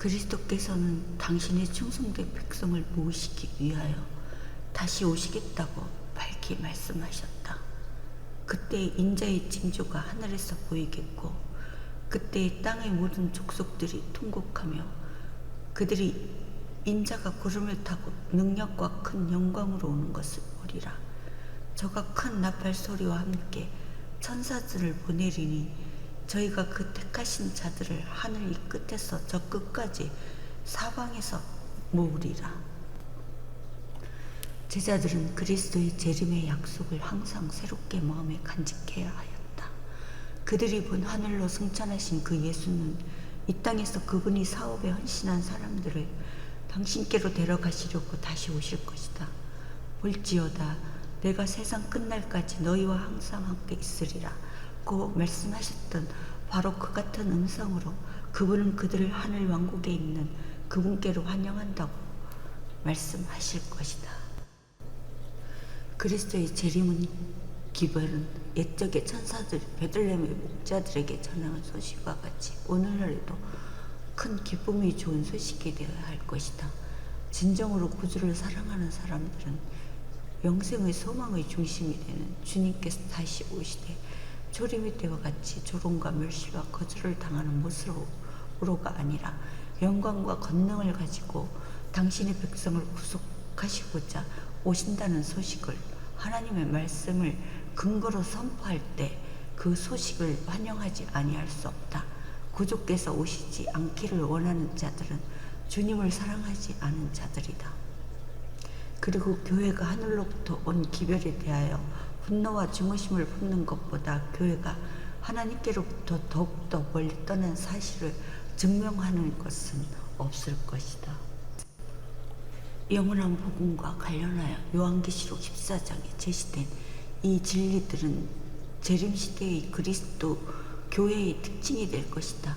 그리스도께서는 당신의 충성된 백성을 모으시기 위하여 다시 오시겠다고 밝히 말씀하셨다. 그때 인자의 징조가 하늘에서 보이겠고 그때 땅의 모든 족속들이 통곡하며 그들이 인자가 구름을 타고 능력과 큰 영광으로 오는 것을 보리라. 저가 큰 나팔 소리와 함께 천사들을 보내리니 저희가 그 택하신 자들을 하늘 이 끝에서 저 끝까지 사방에서 모으리라. 제자들은 그리스도의 재림의 약속을 항상 새롭게 마음에 간직해야 하였다. 그들이 본 하늘로 승천하신 그 예수는 이 땅에서 그분이 사업에 헌신한 사람들을 당신께로 데려가시려고 다시 오실 것이다. 볼지어다 내가 세상 끝날까지 너희와 항상 함께 있으리라. 고 말씀하셨던 바로 그 같은 음성으로 그분은 그들을 하늘 왕국에 있는 그분께로 환영한다고 말씀하실 것이다. 그리스도의 재림은 기별은 옛적의 천사들이 베들레헴의 목자들에게 전하는 소식과 같이 오늘날에도 큰 기쁨이 좋은 소식이 되어야 할 것이다. 진정으로 구주를 사랑하는 사람들은 영생의 소망의 중심이 되는 주님께서 다시 오시되 조림의 때와 같이 조롱과 멸시와 거절을 당하는 모습으로가 아니라 영광과 권능을 가지고 당신의 백성을 구속하시고자 오신다는 소식을 하나님의 말씀을 근거로 선포할 때 그 소식을 환영하지 아니할 수 없다. 구주께서 오시지 않기를 원하는 자들은 주님을 사랑하지 않은 자들이다. 그리고 교회가 하늘로부터 온 기별에 대하여 분노와 증오심을 품는 것보다 교회가 하나님께로부터 더욱더 멀리 떠난 사실을 증명하는 것은 없을 것이다. 영원한 복음과 관련하여 요한계시록 14장에 제시된 이 진리들은 재림시대의 그리스도 교회의 특징이 될 것이다.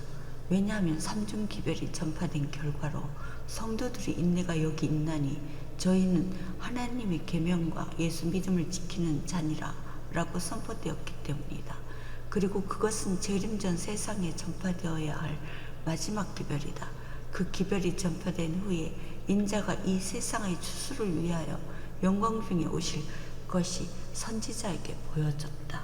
왜냐하면 삼중 기별이 전파된 결과로 성도들의 인내가 여기 있나니 저희는 하나님의 계명과 예수 믿음을 지키는 자니라 라고 선포되었기 때문이다. 그리고 그것은 재림 전 세상에 전파되어야 할 마지막 기별이다. 그 기별이 전파된 후에 인자가 이 세상의 추수를 위하여 영광 중에 오실 것이 선지자에게 보여졌다.